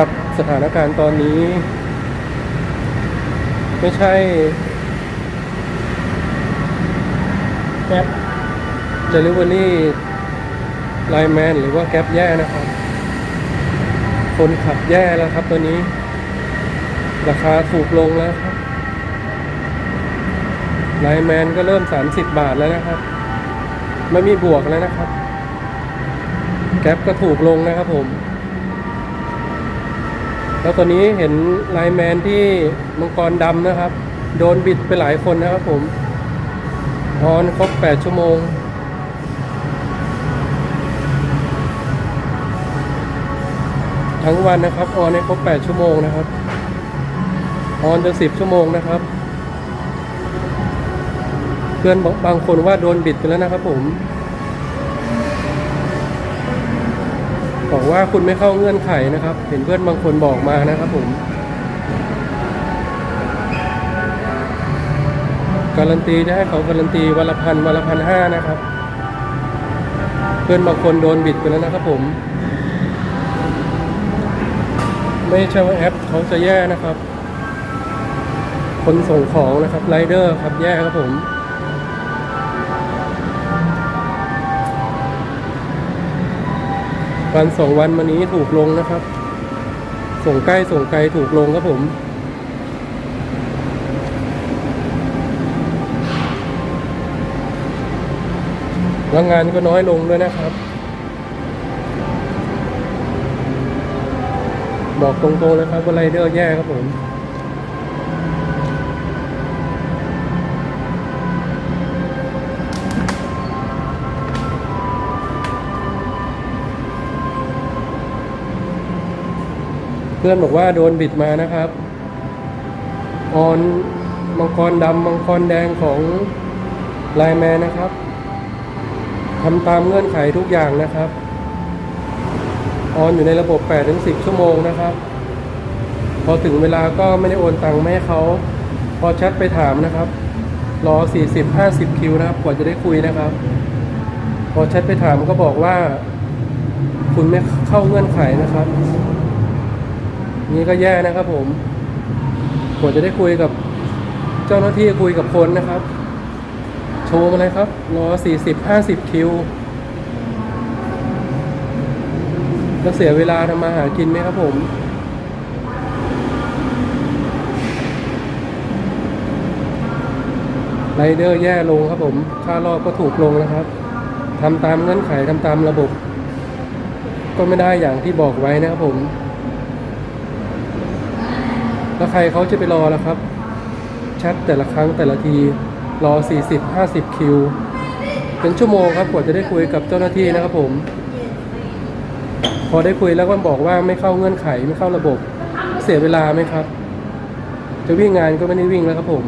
ครับสถานการณ์ตอนนี้ ไม่ใช่แก๊ปเดลิเวอรี่ไลแมนหรือว่าแก๊ปแย่นะครับ คนขับแย่แล้วครับตัวนี้ ราคาถูกลงแล้วครับไลแมนก็เริ่ม 30 บาทแล้วนะครับ ไม่มีบวกแล้วนะครับ แก๊ปก็ถูกลงนะครับผม แล้วตอนนี้เห็นไลน์แมนที่มังกรดำนะครับ โดนบิดไปหลายคนนะครับผมออนครบ 8 ชั่วโมง ทั้งวันนะครับออนให้ครบ 8 ชั่วโมงนะครับออนจน 10 ชั่วโมงนะครับ เพื่อนบางคนว่าโดนบิดไปแล้วนะครับผม ว่าคุณไม่เข้าเงื่อนไขนะครับ เห็นเพื่อนบางคนบอกมานะครับผม การันตีจะให้เขาการันตีวันละพันวันละพันห้านะครับ เพื่อนบางคนโดนบิดไปแล้วนะครับผม ไม่ใช่ว่าแอปเขาจะแย่นะครับ คนส่งของนะครับไรเดอร์ครับแย่ครับผม วันสองวันมานี้ถูกลงนะครับ ส่งใกล้ส่งไกลถูกลงครับผม แล้วงานก็น้อยลงด้วยนะครับ บอกตรงๆเลยครับว่าไรเดอร์แย่ครับผม พื่อนบอกว่าโดนบิดมานะครับ ออนมังกรดำมังกรแดงของไลแมนนะครับทำตามเงื่อนไขทุกอย่างนะครับ ออนอยู่ในระบบ8-10 ชั่วโมงนะครับ พอถึงเวลาก็ไม่ได้โอนตังค์มาให้เขาพอแชทไปถามนะครับ รอ 40-50 คิวนะครับ กว่าจะได้คุยนะครับ พอแชทไปถามก็บอกว่า คุณไม่เข้าเงื่อนไขนะครับ นี่ก็แย่นะครับผมผมจะได้คุยกับเจ้าหน้าที่คุยกับคนนะครับ โชว์มาเลยครับรอสี่สิบห้าสิบคิว แล้วเสียเวลาทำมาหากินไหมครับผมไรเดอร์แย่ลงครับผม ค่ารอบก็ถูกลงนะครับทำตามเงื่อนไขทำตามระบบ ก็ไม่ได้อย่างที่บอกไว้นะครับผม แล้วใครเขาจะไปรอแล้วครับ แชทแต่ละครั้งแต่ละทีรอ 40 50 คิว เป็นชั่วโมงครับกว่าจะได้คุยกับเจ้าหน้าที่นะครับผม พอได้คุยแล้วก็บอกว่าไม่เข้าเงื่อนไขไม่เข้าระบบ เสียเวลาไหมครับ จะวิ่งงานก็ไม่ได้วิ่งแล้วครับผม